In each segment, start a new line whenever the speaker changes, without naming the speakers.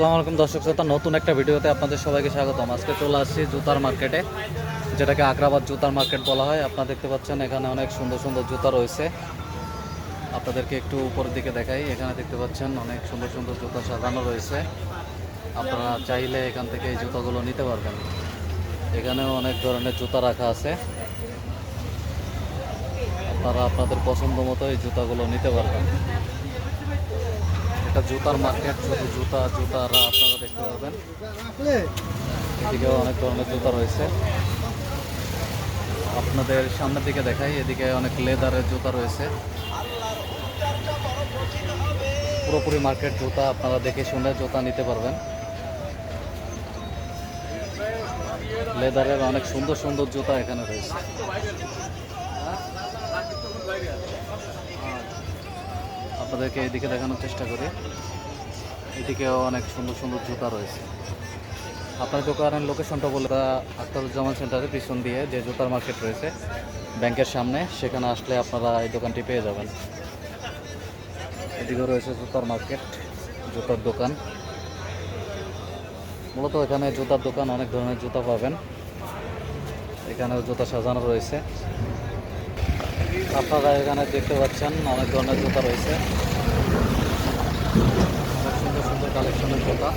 আসসালামু আলাইকুম দর্শক শ্রোতা, নতুন একটা ভিডিওতে আপনাদের সবাইকে স্বাগতম। আজকে চলে আসছি জুতার মার্কেটে, যেটাকে আগ্রাবাদ জুতার মার্কেট বলা হয়। আপনারা দেখতে পাচ্ছেন এখানে অনেক সুন্দর সুন্দর জুতা রয়েছে। আপনাদেরকে একটু উপরের দিকে দেখাই। এখানে দেখতে পাচ্ছেন অনেক সুন্দর সুন্দর জুতা সাজানো রয়েছে। আপনারা চাইলে এখান থেকে এই জুতাগুলো নিতে পারবেন। এখানেও অনেক ধরনের জুতা রাখা আছে। আপনারা আপনাদের পছন্দ মতো এই জুতাগুলো নিতে পারবেন। এটা জুতার মার্কেট শুধু জুতা, জুতারা আপনারা দেখতে পাবেন এদিকেও অনেক ধরনের জুতা রয়েছে। আপনাদের সামনের দিকে দেখাই, এদিকে অনেক লেদারের জুতা রয়েছে। পুরোপুরি মার্কেট জুতা আপনারা দেখে শুনে জুতা নিতে পারবেন। লেদারের অনেক সুন্দর সুন্দর জুতা এখানে রয়েছে। আপনাদেরকে এদিকে দেখানোর চেষ্টা করি। এদিকেও অনেক সুন্দর সুন্দর জুতা রয়েছে। আপনার দোকানের লোকেশনটা বলে আখতারুজ্জামান সেন্টারের পিছন দিয়ে যে জুতার মার্কেট রয়েছে, ব্যাংকের সামনে, সেখানে আসলে আপনারা এই দোকানটি পেয়ে যাবেন। এদিকেও রয়েছে জুতার মার্কেট জুতার দোকান। মূলত এখানে জুতার দোকান, অনেক ধরনের জুতা পাবেন। এখানেও জুতা সাজানো রয়েছে। আপনারা এখানে দেখতে পাচ্ছেন অনেক ধরনের জুতা রয়েছে। সুন্দর সুন্দর কালেকশনের জুতা।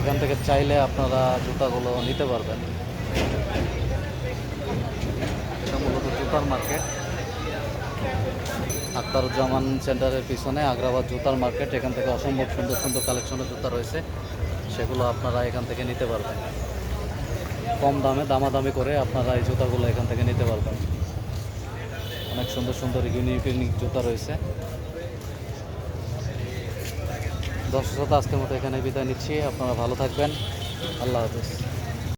এখান থেকে চাইলে আপনারা জুতাগুলো নিতে পারবেন। এটা মূলত জুতার মার্কেট। আখতারুজ্জামান সেন্টারের পিছনে আগ্রাবাদ জুতার মার্কেট। এখান থেকে অসম্ভব সুন্দর সুন্দর কালেকশনের জুতা রয়েছে। সেগুলো আপনারা এখান থেকে নিতে পারবেন। কম দামে, দামাদামি করে আপনারা এই জুতাগুলো এখান থেকে নিতে পারবেন। অনেক সুন্দর সুন্দর ইউনিক ইউনিক জুতা রয়েছে। দর্শক আজকের মতো এখানে বিদায় নিচ্ছি। আপনারা ভালো থাকবেন। আল্লাহ হাফিজ।